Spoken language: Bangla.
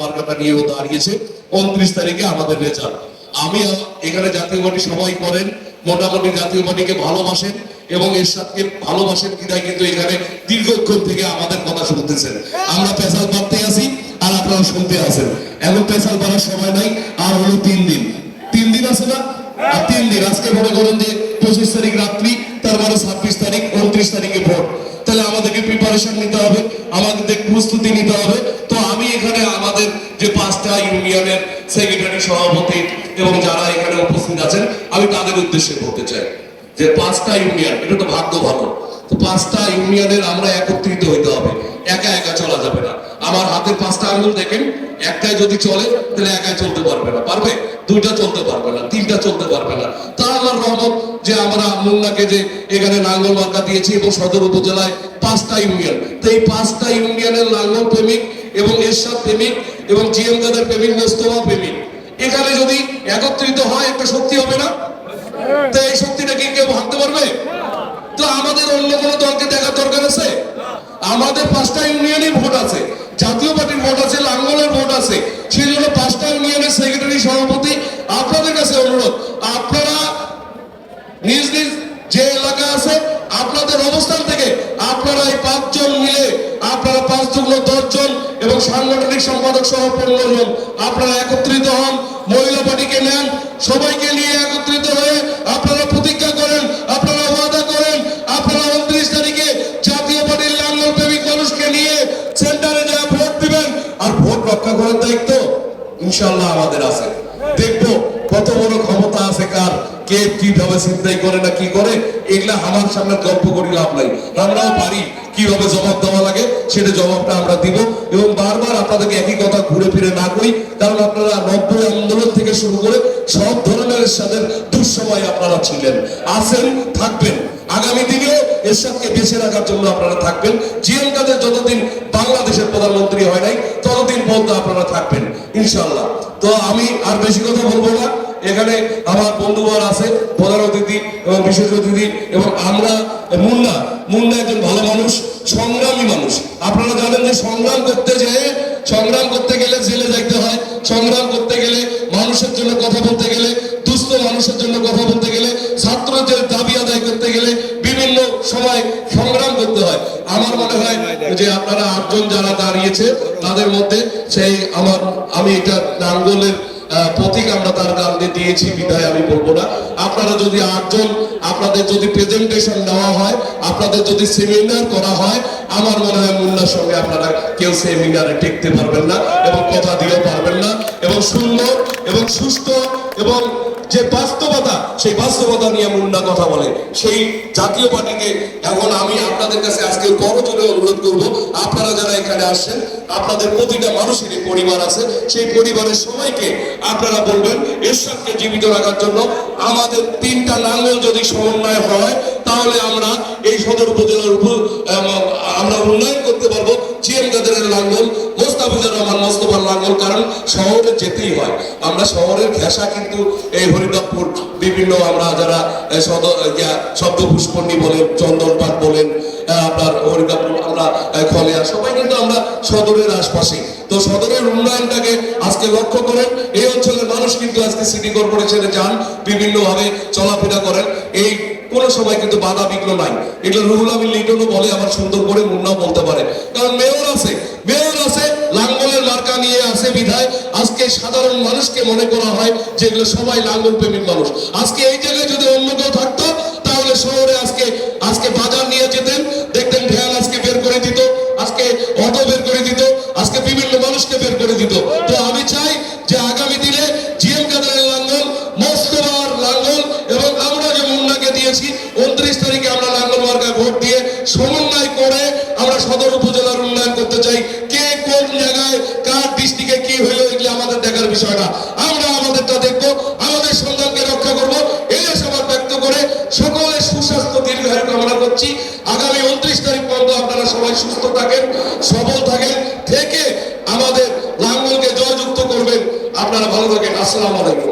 মার্কাটা নিয়েও দাঁড়িয়েছে উনত্রিশ তারিখে আমাদের আমি এখানে জাতীয় পার্টি সবাই করেন, মোটামুটি জাতীয় পার্টিকে ভালোবাসেন এবং ভালোবাসেন কিন্তু এখানে দীর্ঘক্ষণ থেকে আমাদের কথা শুনতেছেন। আমরা পেশাল পাড়তে আসি আর আপনারা শুনতে আসেন এখন পেশাল পাড়ার সময় নাই, আর হলো তিন দিন। তিন দিন আছে না? আর তিন দিন। আজকে মনে করেন যে পঁচিশ তারিখ রাত্রি প্রিপারেশন নিতে হবে আমাদের প্রস্তুতি নিতে হবে। তো আমি এখানে আমাদের যে পাঁচটা ইউনিয়নের সেক্রেটারি, সভাপতি এবং যারা এখানে উপস্থিত আছেন, আমি তাদের উদ্দেশ্যে বলতে চাই যে পাঁচটা ইউনিয়ন, এটা তো ভাগ্য ভালো। তো পাঁচটা ইউনিয়নের আমরা একত্রিত হইতে হবে, একা একা চলা যাবে না। আমার হাতের পাঁচটা আঙুল দেখেন, একটাই যদি চলে, তাহলে একাই চলতে পারবে না। পারবে? দুইটা চলতে পারবে না, তিনটা যে আমরা মুন্নাকে যে এখানে নাঙ্গল মার্কা দিয়েছি এবং সদর উপজেলায় পাঁচটা ইউনিয়ন। তো এই পাঁচটা ইউনিয়নের নাঙ্গল প্রেমিক এবং এরশাদ প্রেমিক এবং জিএম দাদের প্রেমিক মোস্তফা প্রেমিক। এখানে যদি একত্রিত হয়, একটা শক্তি হবে না? তো এই শক্তিটা কি কেউ ভাবতে পারবে? তো আমাদের অন্য কোনো দলকে দেখার দরকার আছে? আমাদের পাঁচটা ইউনিয়নের ভোট আছে। জাতীয় পার্টির ভোট আছে, লাঙ্গলের ভোট আছে। সেই জন্য পাঁচটা ইউনিয়নের সেক্রেটারি সভাপতি আপনাদের কাছে অনুরোধ, আপনারা নিজ নিজ যে এলাকা আছে, আপনাদের অবস্থান থেকে আপনারা এই পাঁচজন মিলে আপনারা পাঁচ যুগ্ম দশজন এবং সাংগঠনিক সম্পাদক সহ পনেরো জন আপনারা একত্রিত হন, মহিলা পার্টিকে নেন, সবাইকে নিয়ে একত্রিত হয়ে আপনারা প্রতিজ্ঞা করেন, আপনারা ওয়াদা করেন, আপনারা উনত্রিশ তারিখে জাতীয় পার্টির লাঙ্গল প্রেমিক মানুষকে নিয়ে সেন্টারে যা ভোট দিবেন, আর ভোট রক্ষা করার দায়িত্ব ইনশাল্লাহ আমাদের আছে। দেখব কত বড় কে কীভাবে চিন্তাই করে না কি করে, এগুলা আমার সামনে গল্প করি লাভ নাই। আমরাও পারি, কীভাবে জবাব দেওয়া লাগে, সেটা জবাবটা আমরা দিব। এবং বারবার আপনাদেরকে একই কথা ঘুরে ফিরে না করি, কারণ আপনারা নব্বই আন্দোলন থেকে শুরু করে সব ধরনের সাথে দুঃসময় আপনারা ছিলেন। আছেন, থাকবেন। আগামী দিনেও এরশাদকে বেঁচে রাখার জন্য আপনারা থাকবেন। জিএম কাদের যতদিন বাংলাদেশের প্রধানমন্ত্রী হয় নাই, ততদিন পর্যন্ত আপনারা থাকবেন ইনশাল্লাহ তো আমি আর বেশি কথা বলব না। এখানে আমার বন্ধুবর আছে প্রধান অতিথি এবং বিশেষ অতিথি এবং আমরা, মুন্না মুন্না একজন ভালো মানুষ, সংগ্রামী মানুষ। আপনারা জানেন যে সংগ্রাম করতে যেয়ে সংগ্রাম করতে গেলে জেলে যাইতে হয়, সংগ্রাম করতে গেলে মানুষের জন্য কথা বলতে গেলে, দুস্থ মানুষের জন্য কথা বলতে গেলে, ছাত্রদের দাবি আদায় করতে গেলে বিভিন্ন সময় সংগ্রাম করতে হয়। আমার মনে হয় যে আপনারা আটজন যারা দাঁড়িয়েছে, তাদের মধ্যে সেই আমার, আমি এটা নাঙ্গলের প্রতীক আমরা তার গান্ধে দিয়েছি বিধায় আমি বলব না। আপনারা যদি আটজন, আপনাদের যদি প্রেজেন্টেশন দেওয়া হয়, আপনাদের যদি সেমিনার করা হয়, আমার মনে হয় মুন্নার সঙ্গে আপনারা কেউ সেমিনারে টেকতে পারবেন না এবং কথা দিতে পারবেন না। এবং সুন্দর এবং সুস্থ এবং যে বাস্তবতা, সেই বাস্তবতা নিয়ে মুন্না কথা বলে। সেই জাতীয় পার্টিকে এখন আমি আপনাদের কাছে আজকে বড় জোরে অনুরোধ করব, আপনারা যারা এখানে আসছেন, আপনাদের প্রতিটা মানুষেরই পরিবার আছে, সেই পরিবারের সবাইকে আপনারা বলবেন, এরশাদকে জীবিত রাখার জন্য আমাদের তিনটা নাঙ্গল যদি সমন্বয় হয়, তাহলে আমরা এই সদর উপজেলার উপর আমরা উন্নয়ন করতে পারব। জিএম কাদেরের লাঙ্গল কারণ শহরে যেতেই হয়। আমরা শহরের ঘেঁষা কিন্তু এই বিভিন্ন আমরা যারা বলেন বলেন আপনার আমরা সবাই কিন্তু আমরা সদরের আশপাশে। তো সদরের উন্নয়নটাকে আজকে লক্ষ্য করেন, এই অঞ্চলের মানুষ কিন্তু আজকে সিটি কর্পোরেশনে যান বিভিন্ন ভাবে চলাফেরা করেন। এই কোনো সময় কিন্তু বাধা বিঘ্ন নাই। এগুলো রুহুল আমিন লিটনও বলে, আমার সুন্দর করে মুন্না বলতে পারে। কারণ মেয়র আছে, মেয়র আছে লাঙ্গলের মার্কা নিয়ে আসে বিধায় আজকে সাধারণ মানুষকে মনে করা হয় যেগুলো সবাই লাঙ্গল প্রেমিক মানুষ। আজকে এই জায়গায় যদি অন্য কেউ থাকতো, তাহলে শহরে আজকে আজকে বাজার নিয়ে যেতেন, দেখতেন ভ্যান আজকে বের করে দিত, আজকে অটো বের করে দিত, আজকে বিভিন্ন মানুষকে বের করে দিত। বিষয় আমরা আমাদেরটা দেখব, আমাদের সন্তানকে রক্ষা এই ব্যক্ত করে সুস্বাস্থ্য কামনা করছি। আগামী উনত্রিশ তারিখ পর্যন্ত আপনারা সবাই সুস্থ থাকেন, সবল থাকেন, থেকে আমাদের লাঙ্গলকে জয়যুক্ত করবেন। আপনারা ভালো থাকেন। আসসালামু আলাইকুম।